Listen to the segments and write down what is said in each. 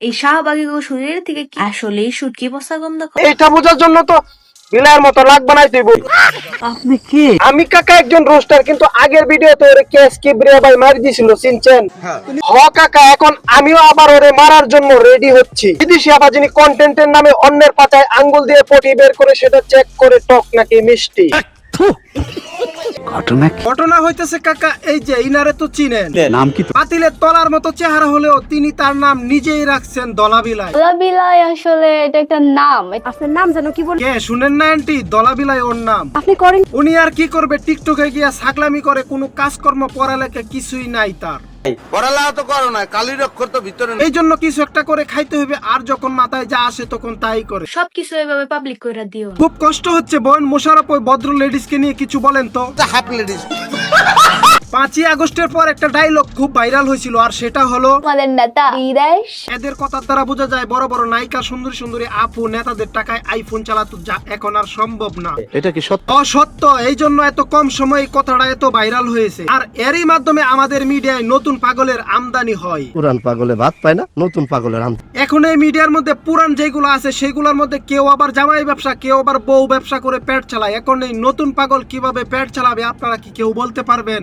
এই শাহবাগী গো শরীরের থেকে কি আসলেই সুটকি বসা গন্ধ করে? এটা বোঝার জন্য তো বিলায়ের মতো লাগ বানাই তুই আপনি কে? আমি কাকা একজন রোস্টার কিন্তু আগের ভিডিওতে ওরে কেস কিবরিয়া ভাই মারি দিছিল চিনছেন? হ কাকা এখন আমিও আবার ওরে মারার জন্য রেডি হচ্ছি। বিদেশি আবার যিনি কন্টেন্টের নামে অন্যের পাতায় আঙ্গুল দিয়ে পটি বের করে সেটা চেক করে টক নাকি মিষ্টি। ঘটনা কি? ঘটনা হইতেছে কাকা এই যে ইনারে তো চিনেন। নাম কি পাতিলের তলার মতো চেহারা হলেও তিনি তার নাম নিজেই রাখছেন দলাবিলাই দলাবিলাই আসলে এটা একটা নাম। আপনার নাম জানো কি বলে? কে শুনেন না আন্টি দলাবিলাই ওর নাম। আপনি করেন। উনি আর কি করবে টিকটকে গিয়া ছাগলামি করে কোনো কাজকর্ম পড়ালেখা কিছুই নাই তার। পড়ালেখা তো করো না কালির অক্ষর তো ভিতরে এই জন্য কিছু একটা করে খাইতে হবে আর যখন মাথায় যা আসে তখন তাই করে। সবকিছু এভাবে পাবলিক করে দিও। খুব কষ্ট হচ্ছে বোন মোশারফ ওই ভদ্র লেডিস কে নিয়ে কিছু বলেন তো। হাফ লেডিস পাঁচই আগস্টের পর একটা ডায়লগ খুব ভাইরাল হয়েছিল আর সেটা হলো আমাদের নেতা বিদেশ? এদের কথার দ্বারা বোঝা যায় বড় বড় নায়িকা সুন্দরী সুন্দরী আপু নেতাদের টাকায় আইফোন চালাতো যা এখন আর সম্ভব না। এটা কি সত্য? অসত্য এই জন্য এত কম সময়ে কথাটা এত ভাইরাল হয়েছে। আর এরই মাধ্যমে আমাদের মিডিয়ায় নতুন পাগলের আমদানি হয়। পুরান পাগলে ভাত পায় না নতুন পাগলের আম এখন এই মিডিয়ার মধ্যে পুরান যেগুলো আছে সেগুলোর মধ্যে কেউ আবার জামাই ব্যবসা কেউ আবার বউ ব্যবসা করে পেট চালায়। এখন এই নতুন পাগল কীভাবে পেট চালাবে আপনারা কি কেউ বলতে পারবেন?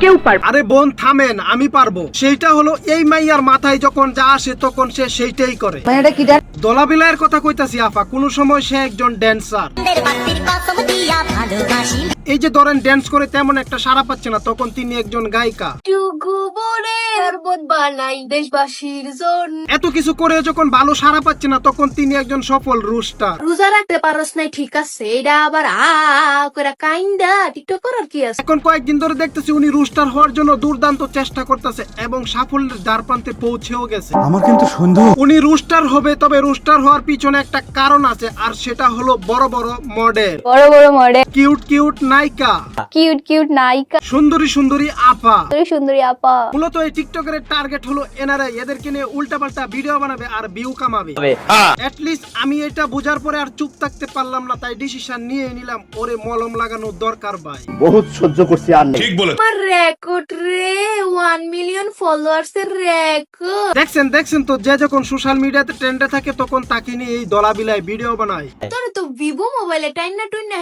কেউ পারবে। আরে বোন থামেন আমি পারব। সেইটা হলো এই মাইয়ার মাথায় যখন যা আসে তখন সে সেইটাই করে। দলাবিলাইয়ের কথা কইতাছি আফা। কোন সময় সে একজন ড্যান্সার এই যে ধরেন ড্যান্স করে তেমন একটা সারা পাচ্ছে না তখন তিনি একজন গায়িকা। শরবত বানাই দেশবাসীর জন্য এত কিছু করে যখন ভালো সারা পাচ্ছে না তখন তিনি একজন সফল রুস্টার। রোজা রাখতে পারস নাই ঠিক আছে এটা আবার আ করে কাইন্দা টিকটক করার কি আছে? এখন কয়েকদিন ধরে দেখতেছি উনি রুস্টার হওয়ার জন্য দুর্দান্ত চেষ্টা করতেছে এবং সাফল্যের দ্বার প্রান্তে পৌঁছেও গেছে। আমার কিন্তু সন্দেহ উনি রুস্টার হবে তবে রুস্টার হওয়ার পিছনে একটা কারণ আছে আর সেটা হলো বড় বড় মডেল বড় বড় মডেল কিউট কিউট নায়িকা। কিউট কিউট নায়িকা। সুন্দরী সুন্দরী আপা। সুন্দরী সুন্দরী আপা। মূলত এই টিকটকের টার্গেট হলো এনআরআই এদেরকে নিয়ে উল্টাপাল্টা ভিডিও বানাবে আর ভিউ কামাবে। লিস্ট আমি এটা বোঝার পরে আর চুপ থাকতে পারলাম না তাই ডিসিশন নিয়ে নিলাম। ওরে মলম লাগানোর দরকার ভাই। বহুত সহ্য করছি আর নেই। আমার রেকর্ড রে। ওয়ান মিলিয়ন ফলোয়ার্স এর রেকর্ড দেখছেন দেখছেন তো যে যখন সোশ্যাল মিডিয়াতে ট্রেন্ডে থাকে তখন তাকে নিয়ে এই ভিডিও বানায়। তোর তো ভিভো মোবাইলে টাইনা টুইনা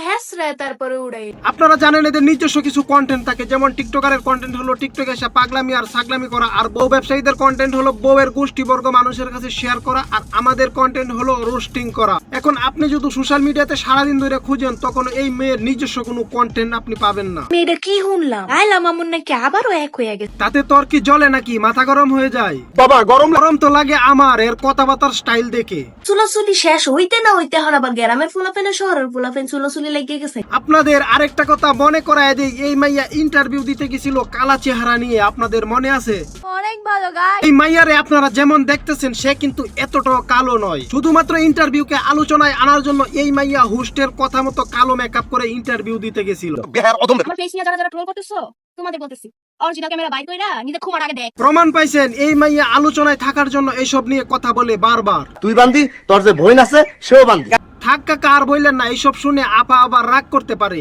তারপরে উড়াই। আপনারা জানেন এদের নিজস্ব কিছু কন্টেন্ট থাকে যেমন টিকটকারের কন্টেন্ট হলো টিকটকে এসে পাগলামি আর সাগলামি করা আর বউ ব্যবসায়ীদের কন্টেন্ট হলো বউয়ের গোষ্ঠীবর্গ মানুষের কাছে শেয়ার করা আর আমাদের কন্টেন্ট হলো রোস্টিং করা। এখন আপনি যদি সোশ্যাল মিডিয়াতে সারাদিন ধরে খুঁজেন তখন এই মেয়ের নিজস্ব কোনো কন্টেন্ট আপনি পাবেন না। আমি এটা কি শুনলাম? আইলাম আমার নাকি আবারও এক হয়ে গেছে। তাতে তোর কি জ্বলে নাকি? মাথা গরম হয়ে যায়। বাবা গরম গরম তো লাগে আমার এর কথাবার্তার স্টাইল দেখে। চুলাচুলি শেষ হইতে না হইতে হর আবার গ্রামের ফুলাফেনে শহরের ফুলাফেন চুলাচুলি লেগে গেছে। আপনাদের আরেকটা কথা মনে করায় দিই এই মাইয়া ইন্টারভিউ দিতে গেছিল কালা চেহারা নিয়ে আপনাদের মনে আছে? অনেক ভালো গাই। এই মাইয়ারে আপনারা যেমন দেখতেছেন সে কিন্তু এতটাও কালো নয়। শুধুমাত্র ইন্টারভিউকে আলোচনায় আনার জন্য এই মাইয়া হোস্টের কথা মতো কালো মেকআপ করে ইন্টারভিউ দিতে গেছিল। আমার ফেস নিয়ে যারা যারা ট্রোল করতেছো তোমাদের বলতেছি। অরিজিনাল ক্যামেরা বাই কইরা নিজে খুমার আগে দেখ। প্রমাণ পাইছেন এই মাইয়া আলোচনায় থাকার জন্য এইসব নিয়ে কথা বলে বারবার। তুই বান্দি তোর যে বোন আছে সেও বান্দি। থাক কাকা বললেন না এইসব শুনে আপা আবার রাগ করতে পারে।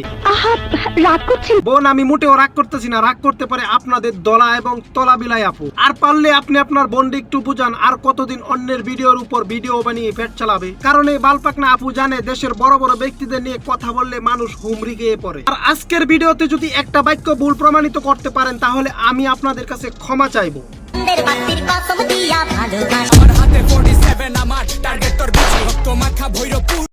রাগ বোন আমি মোটেও রাগ করতেছি না রাগ করতে পারে আপনাদের দলা এবং তলা বিলাই আপু। আর পারলে আপনি আপনার একটু বুঝান আর কতদিন অন্যের ভিডিওর উপর ভিডিও বানিয়ে পেট চালাবে। কারণ এই বালপাকনা আপু জানে দেশের বড় বড় ব্যক্তিদের নিয়ে কথা বললে মানুষ হুমরি গিয়ে পড়ে। আর আজকের ভিডিওতে যদি একটা বাক্য ভুল প্রমাণিত করতে পারেন তাহলে আমি আপনাদের কাছে ক্ষমা চাইব। আমার হাতে 47 আমার টার্গেট তোর ভক্ত ভৈরবপুর